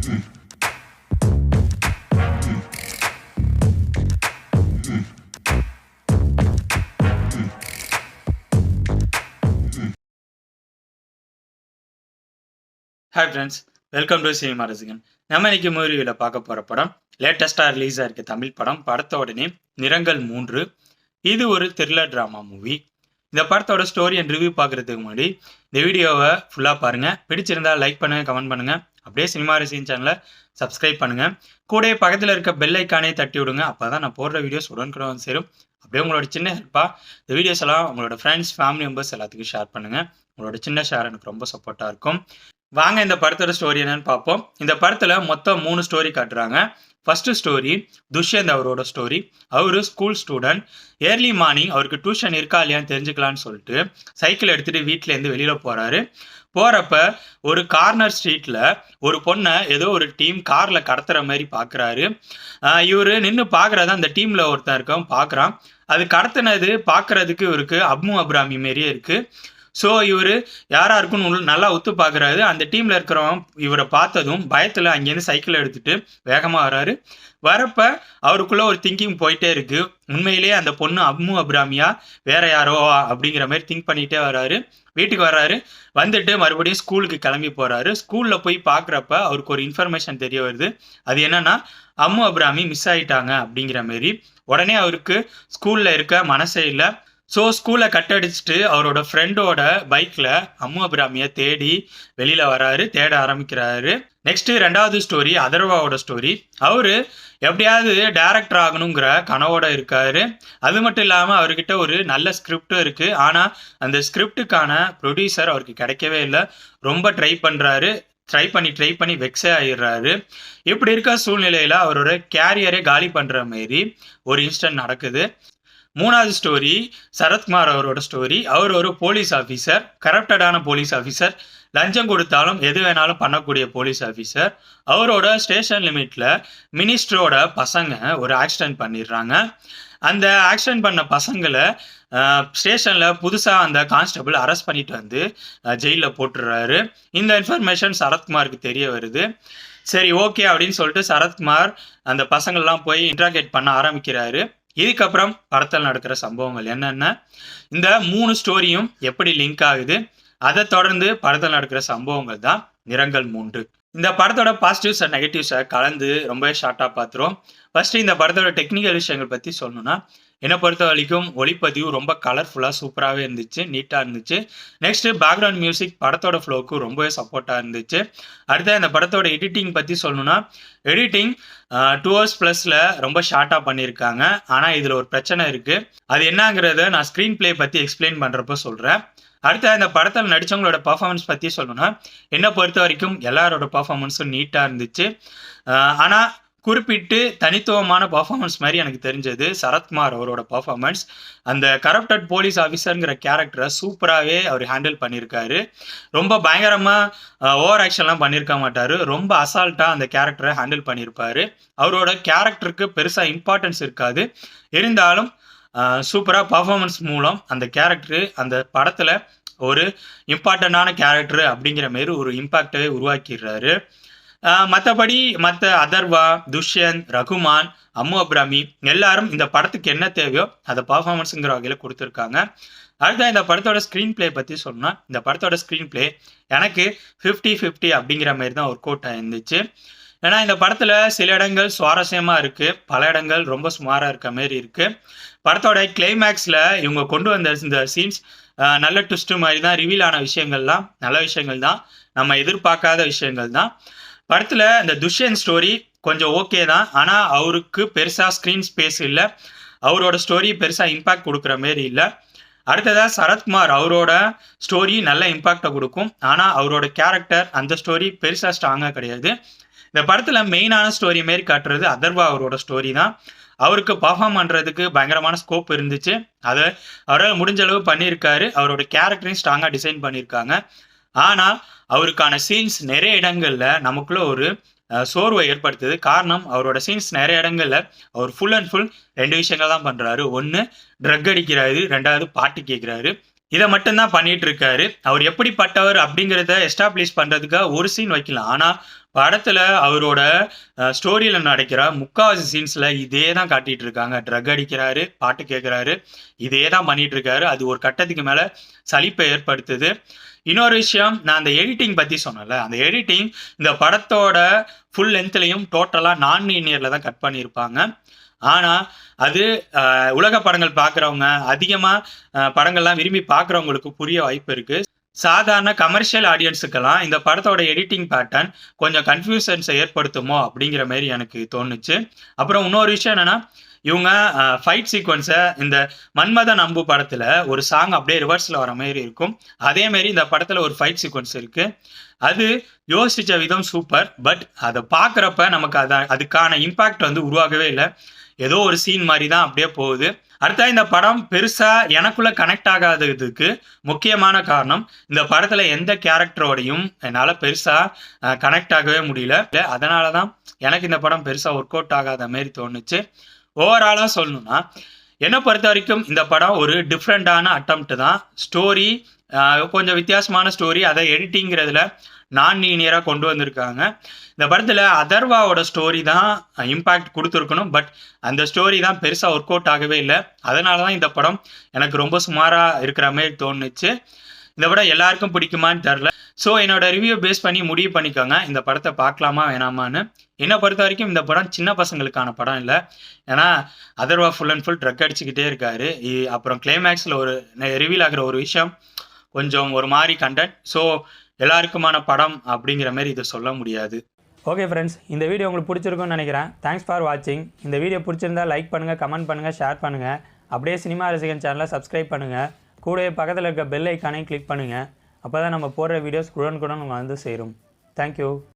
Hi friends welcome to cinema Rasigan நம்ம இன்னைக்கு மூவியில் பார்க்க போகிற படம் லேட்டஸ்ட்டாக ரிலீஸ் ஆயிருக்க தமிழ் படம் படத்தோட நேம் நிறங்கள் மூன்று. இது ஒரு த்ரில்லர் ட்ராமா மூவி இந்த படத்தோட ஸ்டோரி அண்ட் ரிவ்யூ பார்க்குறதுக்கு முன்னாடி இந்த வீடியோவை ஃபுல்லாக பாருங்கள் பிடிச்சிருந்தா லைக் பண்ணுங்கள் கமெண்ட் பண்ணுங்கள் அப்படியே சினிமா ரசிகன் சேனலை சப்ஸ்கிரைப் பண்ணுங்கள் கூடயே பக்கத்தில் இருக்க பெல் ஐக்கானே தட்டி விடுங்க. அப்போ தான் நான் போடுற வீடியோஸ் உடனுக்குடன் சேரும். அப்படியே உங்களோட சின்ன ஹெல்ப்பாக இந்த வீடியோஸ் எல்லாம் உங்களோட ஃப்ரெண்ட்ஸ் ஃபேமிலி மெம்பர்ஸ் எல்லாத்துக்கும் ஷேர் பண்ணுங்கள் உங்களோட சின்ன ஷேர் எனக்கு ரொம்ப சப்போர்ட்டாக இருக்கும். வாங்க இந்த படத்தோட ஸ்டோரி என்னன்னு பார்ப்போம். இந்த படத்தில் மொத்தம் மூணு ஸ்டோரி காட்டுறாங்க. ஃபஸ்ட்டு ஸ்டோரி துஷ்யந்த் அவரோட ஸ்டோரி அவரு ஸ்கூல் ஸ்டூடெண்ட் ஏர்லி மார்னிங் அவருக்கு டியூஷன் இருக்கா இல்லையான்னு தெரிஞ்சுக்கலான்னு சொல்லிட்டு சைக்கிள் எடுத்துட்டு வீட்ல இருந்து வெளியில போறாரு. போறப்ப ஒரு கார்னர் ஸ்ட்ரீட்ல ஒரு பொண்ணை ஏதோ ஒரு டீம் கார்ல கடத்துற மாதிரி பாக்குறாரு. ஆஹ் இவரு நின்று பார்க்குறத அந்த டீம்ல ஒருத்தன் இருக்கான் பாக்குறான். அது கடத்தினது பார்க்குறதுக்கு இவருக்கு அப்மு அப்ராமி மாரியே இருக்கு. ஸோ இவர் யாராக இருக்குன்னு நல்லா ஒத்து பார்க்குறாரு. அந்த டீமில் இருக்கிறவன் இவரை பார்த்ததும் பயத்தில் அங்கேருந்து சைக்கிள் எடுத்துகிட்டு வேகமாக வராரு வரப்ப அவருக்குள்ளே ஒரு திங்கிங் போயிட்டே இருக்குது உண்மையிலேயே அந்த பொண்ணு அம்மு அப்ராமியா வேற யாரோ அப்படிங்கிற மாதிரி திங்க் பண்ணிகிட்டே வராரு வீட்டுக்கு வர்றாரு. வந்துட்டு மறுபடியும் ஸ்கூலுக்கு கிளம்பி போகிறாரு ஸ்கூலில் போய் பார்க்குறப்ப அவருக்கு ஒரு இன்ஃபர்மேஷன் தெரிய வருது. அது என்னன்னா அம்மு அப்ராமி மிஸ் ஆயிட்டாங்க அப்படிங்கிற மாரி உடனே அவருக்கு ஸ்கூலில் இருக்க மனசே இல்லை. ஸோ ஸ்கூலை கட் அடிச்சுட்டு அவரோட ஃப்ரெண்டோட பைக்கில் அம்மு அபிராமியை தேடி வெளியில் வராரு தேட ஆரம்பிக்கிறாரு. நெக்ஸ்ட் ரெண்டாவது ஸ்டோரி அதர்வாவோட ஸ்டோரி அவர் எப்படியாவது டேரக்டர் ஆகணுங்கிற கனவோட இருக்காரு. அது மட்டும் இல்லாமல் அவர்கிட்ட ஒரு நல்ல ஸ்கிரிப்டும் இருக்குது ஆனால் அந்த ஸ்கிரிப்டுக்கான ப்ரொடியூசர் அவருக்கு கிடைக்கவே இல்லை. ரொம்ப ட்ரை பண்ணுறாரு ட்ரை பண்ணி ட்ரை பண்ணி வெக்ஸே ஆயிடுறாரு. இப்படி இருக்க சூழ்நிலையில் அவரோட கேரியரே காலி பண்ணுற மாரி ஒரு இன்ஸ்டன்ட் நடக்குது. மூணாவது ஸ்டோரி சரத்குமார் அவரோட ஸ்டோரி அவர் ஒரு போலீஸ் ஆஃபீஸர் கரப்டடான போலீஸ் ஆஃபீஸர் லஞ்சம் கொடுத்தாலும் எது வேணாலும் பண்ணக்கூடிய போலீஸ் ஆஃபீஸர் அவரோட ஸ்டேஷன் லிமிட்ல மினிஸ்டரோட பசங்க ஒரு ஆக்சிடென்ட் பண்ணிடுறாங்க. அந்த ஆக்சிடென்ட் பண்ண பசங்களை ஸ்டேஷனில் புதுசாக அந்த கான்ஸ்டபிள் அரெஸ்ட் பண்ணிட்டு வந்து ஜெயிலில் போட்டுடுறாரு. இந்த இன்ஃபர்மேஷன் சரத்குமாருக்கு தெரிய வருது. சரி ஓகே அப்படின்னு சொல்லிட்டு சரத்குமார் அந்த பசங்கள்லாம் போய் இன்ட்ராகேட் பண்ண ஆரம்பிக்கிறாரு. இதுக்கப்புறம் படத்தில் நடக்கிற சம்பவங்கள் என்னென்ன? இந்த மூணு ஸ்டோரியும் எப்படி லிங்க் ஆகுது? அதை தொடர்ந்து படத்தில் நடக்கிற சம்பவங்கள் தான் நிறங்கள் மூன்று. இந்த படத்தோட பாசிட்டிவ்ஸ் அண்ட் நெகட்டிவ்ஸை கலந்து ரொம்பவே ஷார்ட்டாக பார்த்துருவோம் ஃபர்ஸ்ட் இந்த படத்தோட டெக்னிக்கல் விஷயங்கள் பற்றி சொல்லணும்னா என்னை பொறுத்த வரைக்கும் ஒளிப்பதிவு ரொம்ப கலர்ஃபுல்லாக சூப்பராகவே இருந்துச்சு நீட்டாக இருந்துச்சு. நெக்ஸ்ட்டு பேக்ரவுண்ட் மியூசிக் படத்தோட ஃப்ளோவுக்கு ரொம்பவே சப்போர்ட்டாக இருந்துச்சு. அடுத்த இந்த படத்தோட எடிட்டிங் பற்றி சொல்லணும்னா எடிட்டிங் டூ ஹவர்ஸ் ப்ளஸில் ரொம்ப ஷார்ட்டாக பண்ணியிருக்காங்க ஆனால் இதில் ஒரு பிரச்சனை இருக்குது அது என்னங்கிறத நான் ஸ்க்ரீன் ப்ளே பற்றி எக்ஸ்பிளைன் பண்ணுறப்ப சொல்கிறேன் அடுத்த இந்த படத்தில் நடித்தவங்களோட பர்ஃபார்மன்ஸ் பற்றி சொல்லணும்னா என்னை பொறுத்த வரைக்கும் எல்லாரோட பர்ஃபார்மன்ஸும் நீட்டாக இருந்துச்சு. ஆனால் குறிப்பிட்டு தனித்துவமான பர்ஃபார்மன்ஸ் மாதிரி எனக்கு தெரிஞ்சது சரத்குமார் அவரோட பர்ஃபார்மன்ஸ் அந்த கரப்டட் போலீஸ் ஆஃபீஸருங்கிற கேரக்டரை சூப்பராகவே அவர் ஹேண்டில் பண்ணியிருக்காரு. ரொம்ப பயங்கரமாக ஓவர் ஆக்ஷன்லாம் பண்ணியிருக்க மாட்டார். ரொம்ப அசால்ட்டாக அந்த கேரக்டரை ஹேண்டில் பண்ணியிருப்பாரு. அவரோட கேரக்டருக்கு பெருசாக இம்பார்ட்டன்ஸ் இருக்காது. இருந்தாலும் சூப்பராக பர்ஃபார்மன்ஸ் மூலம் அந்த கேரக்டரு அந்த படத்தில் ஒரு இம்பார்ட்டண்ட்டான கேரக்டர் அப்படிங்கிற மாரி ஒரு இம்பாக்டை உருவாக்கிடுறாரு. மற்றபடி மற்ற அதர்வா துஷ்யந்த் ரகுமான் அம்மு அப்ராமி எல்லாரும் இந்த படத்துக்கு என்ன தேவையோ அதை பர்ஃபார்மன்ஸுங்கிற வகையில் கொடுத்துருக்காங்க. அடுத்த இந்த படத்தோட ஸ்க்ரீன் பிளே பற்றி சொன்னால் இந்த படத்தோட ஸ்க்ரீன் பிளே எனக்கு ஃபிஃப்டி ஃபிஃப்டி அப்படிங்கிற மாதிரி தான் ஒர்க் அவுட் ஆயிருந்துச்சு ஏன்னா இந்த படத்துல சில இடங்கள் சுவாரஸ்யமா இருக்கு. பல இடங்கள் ரொம்ப சுமாராக இருக்க மாதிரி இருக்கு. படத்தோட கிளைமேக்ஸ்ல இவங்க கொண்டு வந்த இந்த சீன்ஸ் நல்ல ட்விஸ்ட் மாதிரி தான் ரிவீல் ஆன விஷயங்கள்லாம் நல்ல விஷயங்கள் தான் நம்ம எதிர்பார்க்காத விஷயங்கள் தான் படத்துல இந்த துஷ்யன் ஸ்டோரி கொஞ்சம் ஓகே தான். ஆனால் அவருக்கு பெருசாக ஸ்க்ரீன் ஸ்பேஸ் இல்லை. அவரோட ஸ்டோரி பெருசாக இம்பாக்ட் கொடுக்குற மாரி இல்லை. அடுத்ததாக சரத்குமார் அவரோட ஸ்டோரி நல்ல இம்பாக்டை கொடுக்கும். ஆனால் அவரோட கேரக்டர் அந்த ஸ்டோரி பெருசாக ஸ்ட்ராங்காக கிடையாது. இந்த படத்தில் மெயினான ஸ்டோரி மாரி காட்டுறது அதர்வா அவரோட ஸ்டோரி தான். அவருக்கு பர்ஃபார்ம் பண்ணுறதுக்கு பயங்கரமான ஸ்கோப் இருந்துச்சு. அதை அவரால் முடிஞ்ச அளவு பண்ணியிருக்காரு. அவரோட கேரக்டரையும் ஸ்ட்ராங்காக டிசைன் பண்ணியிருக்காங்க. ஆனால் அவருக்கான சீன்ஸ் நிறைய இடங்களில் நமக்குள்ள ஒரு சோர்வை ஏற்படுத்துது. காரணம் அவரோட சீன்ஸ் நிறைய இடங்களில் அவர் ஃபுல் அண்ட் ஃபுல் ரெண்டு விஷயங்கள் தான் பண்ணுறாரு ஒன்று ட்ரக் அடிக்கிறாரு. ரெண்டாவது பாட்டு கேட்குறாரு. இதை மட்டும்தான் பண்ணிட்டு இருக்காரு அவர் எப்படிப்பட்டவர் அப்படிங்கிறத எஸ்டாப்ளிஷ் பண்றதுக்காக ஒரு சீன் வைக்கலாம் ஆனா படத்துல அவரோட ஸ்டோரியில நடக்கிற முக்காவாசி சீன்ஸ்ல இதே தான் காட்டிட்டு இருக்காங்க ட்ரக் அடிக்கிறாரு பாட்டு கேட்கிறாரு இதே தான் பண்ணிட்டு இருக்காரு அது ஒரு கட்டத்துக்கு மேல சலிப்பை ஏற்படுத்துது. இன்னொரு விஷயம் நான் அந்த எடிட்டிங் பத்தி சொன்னேன்ல. அந்த எடிட்டிங் இந்த படத்தோட ஃபுல் லென்த்லையும் டோட்டலா நான் லீனியர்ல தான் கட் பண்ணியிருப்பாங்க. ஆனா அது உலக படங்கள் பார்க்குறவங்க அதிகமாக படங்கள்லாம் விரும்பி பார்க்குறவங்களுக்கு புரிய வாய்ப்பு இருக்கு. சாதாரண கமர்ஷியல் ஆடியன்ஸுக்கெல்லாம் இந்த படத்தோட எடிட்டிங் பேட்டர்ன் கொஞ்சம் கன்ஃபியூஷன்ஸை ஏற்படுத்துமோ அப்படிங்கிற மாதிரி எனக்கு தோணுச்சு. அப்புறம் இன்னொரு விஷயம் என்னென்னா இவங்க ஃபைட் சீக்வன்ஸை இந்த மன்மதன் அம்பு படத்தில் ஒரு சாங் அப்படியே ரிவர்ஸில் வர மாதிரி இருக்கும். அதேமாரி இந்த படத்தில் ஒரு ஃபைட் சீக்வன்ஸ் இருக்கு. அது யோசிச்ச விதம் சூப்பர் பட் அதை பார்க்குறப்ப நமக்கு அதை அதுக்கான இம்பாக்ட் வந்து உருவாகவே இல்லை. ஏதோ ஒரு சீன் மாதிரி தான் அப்படியே போகுது. அடுத்தா இந்த படம் பெருசாக எனக்குள்ள கனெக்ட் ஆகாததுக்கு முக்கியமான காரணம் இந்த படத்தில் எந்த கேரக்டரோடையும் என்னால் பெருசாக கனெக்ட் ஆகவே முடியல. அதனால தான் எனக்கு இந்த படம் பெருசாக ஒர்க் அவுட் ஆகாத மாதிரி தோணுச்சு. ஓவராலாக சொல்லணும்னா என்னை பொறுத்த வரைக்கும் இந்த படம் ஒரு டிஃப்ரெண்டான அட்டம்ப்ட் தான். ஸ்டோரி கொஞ்சம் வித்தியாசமான ஸ்டோரி அதை எடிட்டிங்கிறதுல நான் லீனியராக கொண்டு வந்திருக்காங்க. இந்த படத்தில் அதர்வாவோட ஸ்டோரி தான் இம்பேக்ட் கொடுத்துருக்கணும். பட் அந்த ஸ்டோரி தான் பெருசாக ஒர்க் அவுட் ஆகவே இல்லை. அதனால தான் இந்த படம் எனக்கு ரொம்ப சுமாராக இருக்கிற மாதிரி தோணுச்சு. இந்த படம் எல்லாருக்கும் பிடிக்குமான்னு தெரில ஸோ என்னோட ரிவ்யூ பேஸ் பண்ணி முடிவு பண்ணிக்கோங்க. இந்த படத்தை பார்க்கலாமா வேணாமான்னு. என்னை பொறுத்த வரைக்கும் இந்த படம் சின்ன பசங்களுக்கான படம் இல்லை. ஏன்னா Atharvaa full and full drug அடிச்சுக்கிட்டே இருக்காரு. இ- அப்புறம் கிளைமேக்ஸில் ஒரு ரிவீல் ஆகிற ஒரு விஷயம் கொஞ்சம் ஒரு மாதிரி கண்டென்ட் ஸோ எல்லாருக்குமான படம் அப்படிங்கிற மாதிரி இதை சொல்ல முடியாது. ஓகே ஃப்ரெண்ட்ஸ் இந்த வீடியோ உங்களுக்கு பிடிச்சிருக்கும்னு நினைக்கிறேன். தேங்க்ஸ் ஃபார் வாட்சிங் இந்த வீடியோ பிடிச்சிருந்தா லைக் பண்ணுங்கள் கமெண்ட் பண்ணுங்கள் ஷேர் பண்ணுங்கள் அப்படியே சினிமா ரசிகன் சேனலை சப்ஸ்கிரைப் பண்ணுங்கள் கூடவே பக்கத்தில் இருக்க பெல் ஐக்கானையும் கிளிக் பண்ணுங்கள் அப்போ தான் நம்ம போடுற வீடியோஸ் குடன் குடன் உங்களுக்கு வந்து சேரும். தேங்க்யூ